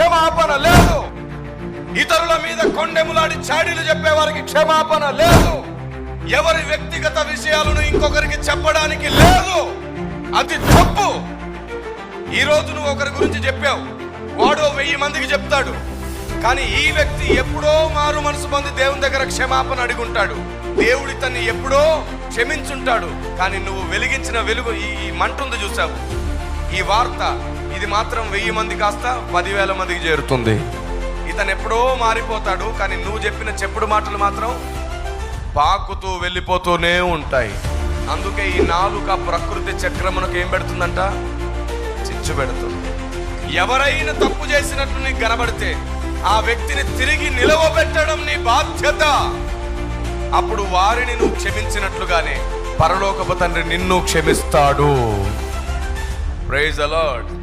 క్షమాపణ లేదు. ఇతరుల మీద కొండెములాడి చాడీలు చెప్పే వారికి క్షమాపణ లేదు. ఎవరి వ్యక్తిగత విషయాలను ఇంకొకరికి చెప్పడానికి లేదు. అది తప్పు. ఈ నువ్వు ఒకరి గురించి చెప్పావు. వాడు వెయ్యి మందికి చెప్తాడు. కానీ ఈ వ్యక్తి ఎప్పుడో మారు మనసు పొంది దేవుని దగ్గర క్షమాపణ అడుగుంటాడు. దేవుడి తన్ని ఎప్పుడో క్షమించుంటాడు. కానీ నువ్వు వెలిగించిన వెలుగు ఈ ఈ మంట ఉంది చూసావు. ఈ వార్త ఇది మాత్రం వెయ్యి మంది కాస్త పదివేల మందికి చేరుతుంది. ఇతను ఎప్పుడో మారిపోతాడు కానీ నువ్వు చెప్పిన చెప్పుడు మాటలు మాత్రం పాకుతూ వెళ్ళిపోతూనే ఉంటాయి. అందుకే ఈ నాలుక ప్రకృతి చక్రమునకు ఏం పెడుతుందంట? చిచ్చు పెడుతుంది. ఎవరైనా తప్పు చేసినట్లు నీకు కనబడితే ఆ వ్యక్తిని తిరిగి నిలవబెట్టడం నీ బాధ్యత. అప్పుడు వారిని నువ్వు క్షమించినట్లుగానే పరలోకపు తండ్రి నిన్ను క్షమిస్తాడు. Praise the Lord.